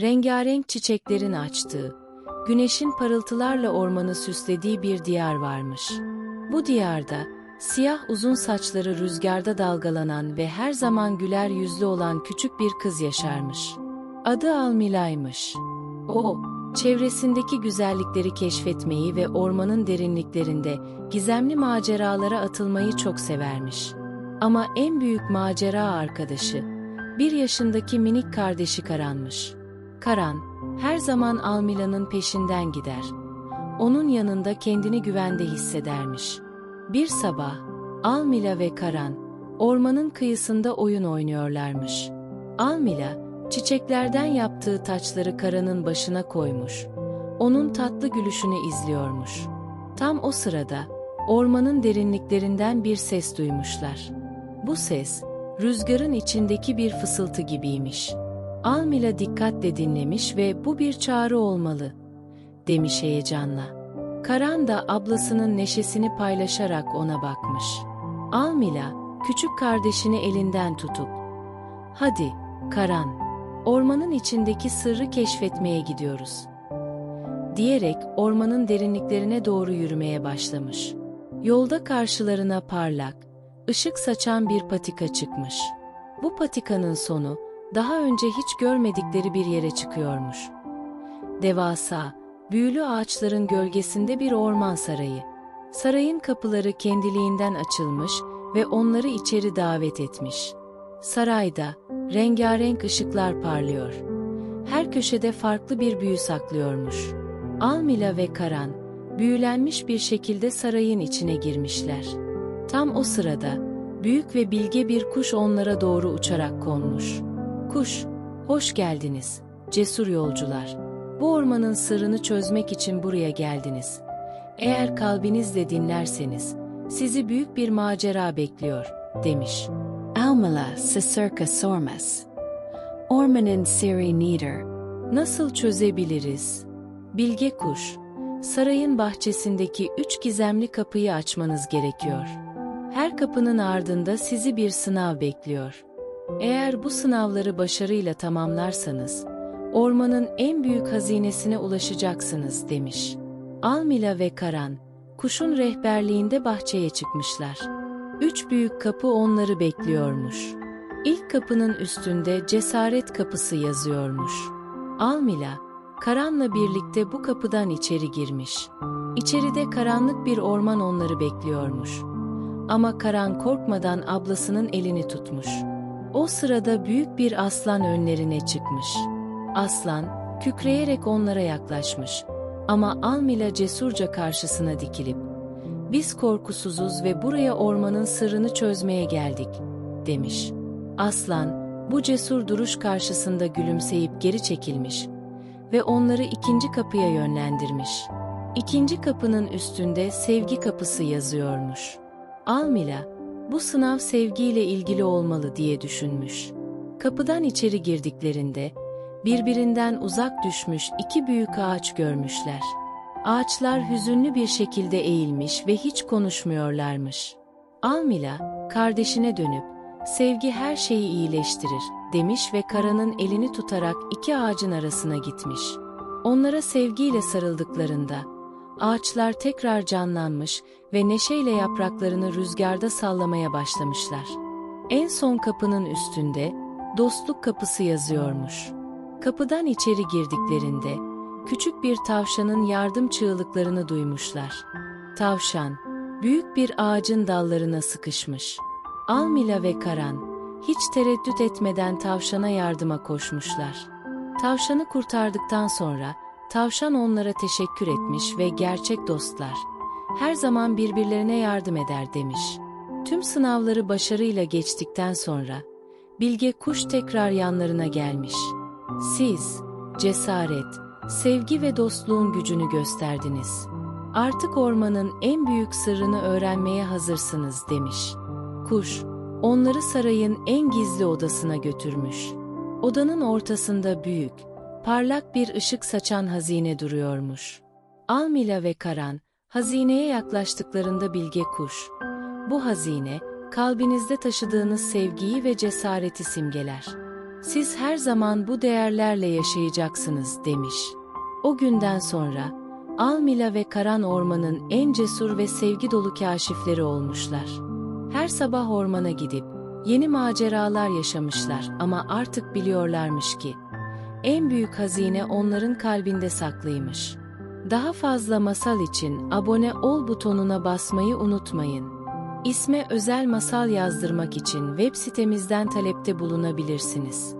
rengarenk çiçeklerin açtığı, güneşin parıltılarla ormanı süslediği bir diyar varmış. Bu diyarda, siyah uzun saçları rüzgarda dalgalanan ve her zaman güler yüzlü olan küçük bir kız yaşarmış. Adı Almila'ymış. O, çevresindeki güzellikleri keşfetmeyi ve ormanın derinliklerinde gizemli maceralara atılmayı çok severmiş. Ama en büyük macera arkadaşı, bir yaşındaki minik kardeşi Karan'mış. Karan, her zaman Almila'nın peşinden gider. Onun yanında kendini güvende hissedermiş. Bir sabah, Almila ve Karan, ormanın kıyısında oyun oynuyorlarmış. Almila, çiçeklerden yaptığı taçları Karan'ın başına koymuş. Onun tatlı gülüşünü izliyormuş. Tam o sırada, ormanın derinliklerinden bir ses duymuşlar. Bu ses, rüzgarın içindeki bir fısıltı gibiymiş. Almila dikkatle dinlemiş ve bu bir çağrı olmalı, demiş heyecanla. Karan da ablasının neşesini paylaşarak ona bakmış. Almila, küçük kardeşini elinden tutup, ''Hadi, Karan, ormanın içindeki sırrı keşfetmeye gidiyoruz.'' diyerek ormanın derinliklerine doğru yürümeye başlamış. Yolda karşılarına parlak, ışık saçan bir patika çıkmış. Bu patikanın sonu, daha önce hiç görmedikleri bir yere çıkıyormuş. Devasa, büyülü ağaçların gölgesinde bir orman sarayı. Sarayın kapıları kendiliğinden açılmış ve onları içeri davet etmiş. Sarayda rengarenk ışıklar parlıyor. Her köşede farklı bir büyü saklıyormuş. Almila ve Karan, büyülenmiş bir şekilde sarayın içine girmişler. Tam o sırada, büyük ve bilge bir kuş onlara doğru uçarak konmuş. Kuş, hoş geldiniz, cesur yolcular. Bu ormanın sırrını çözmek için buraya geldiniz. Eğer kalbinizle dinlerseniz, sizi büyük bir macera bekliyor, demiş. Almala Sisirka Sormas. Ormanın Siri Nieder. Nasıl çözebiliriz? Bilge kuş, sarayın bahçesindeki üç gizemli kapıyı açmanız gerekiyor. Her kapının ardında sizi bir sınav bekliyor. Eğer bu sınavları başarıyla tamamlarsanız, ormanın en büyük hazinesine ulaşacaksınız demiş. Almila ve Karan, kuşun rehberliğinde bahçeye çıkmışlar. Üç büyük kapı onları bekliyormuş. İlk kapının üstünde cesaret kapısı yazıyormuş. Almila, Karan'la birlikte bu kapıdan içeri girmiş. İçeride karanlık bir orman onları bekliyormuş. Ama Karan korkmadan ablasının elini tutmuş. O sırada büyük bir aslan önlerine çıkmış. Aslan, kükreyerek onlara yaklaşmış. Ama Almila cesurca karşısına dikilip, ''Biz korkusuzuz ve buraya ormanın sırrını çözmeye geldik.'' demiş. Aslan, bu cesur duruş karşısında gülümseyip geri çekilmiş ve onları ikinci kapıya yönlendirmiş. İkinci kapının üstünde sevgi kapısı yazıyormuş. Almila, bu sınav sevgiyle ilgili olmalı diye düşünmüş. Kapıdan içeri girdiklerinde, birbirinden uzak düşmüş iki büyük ağaç görmüşler. Ağaçlar hüzünlü bir şekilde eğilmiş ve hiç konuşmuyorlarmış. Almila, kardeşine dönüp, sevgi her şeyi iyileştirir, demiş ve Karan'ın elini tutarak iki ağacın arasına gitmiş. Onlara sevgiyle sarıldıklarında, ağaçlar tekrar canlanmış ve neşeyle yapraklarını rüzgarda sallamaya başlamışlar. En son kapının üstünde, dostluk kapısı yazıyormuş. Kapıdan içeri girdiklerinde, küçük bir tavşanın yardım çığlıklarını duymuşlar. Tavşan, büyük bir ağacın dallarına sıkışmış. Almila ve Karan, hiç tereddüt etmeden tavşana yardıma koşmuşlar. Tavşanı kurtardıktan sonra, tavşan onlara teşekkür etmiş ve gerçek dostlar, her zaman birbirlerine yardım eder demiş. Tüm sınavları başarıyla geçtikten sonra, Bilge Kuş tekrar yanlarına gelmiş. Siz, cesaret, sevgi ve dostluğun gücünü gösterdiniz. Artık ormanın en büyük sırrını öğrenmeye hazırsınız demiş. Kuş, onları sarayın en gizli odasına götürmüş. Odanın ortasında büyük, parlak bir ışık saçan hazine duruyormuş. Almila ve Karan, hazineye yaklaştıklarında Bilge Kuş, bu hazine, kalbinizde taşıdığınız sevgiyi ve cesareti simgeler. Siz her zaman bu değerlerle yaşayacaksınız demiş. O günden sonra Almila ve Karan Orman'ın en cesur ve sevgi dolu kaşifleri olmuşlar. Her sabah ormana gidip yeni maceralar yaşamışlar ama artık biliyorlarmış ki en büyük hazine onların kalbinde saklıymış. Daha fazla masal için abone ol butonuna basmayı unutmayın. İsme özel masal yazdırmak için web sitemizden talepte bulunabilirsiniz.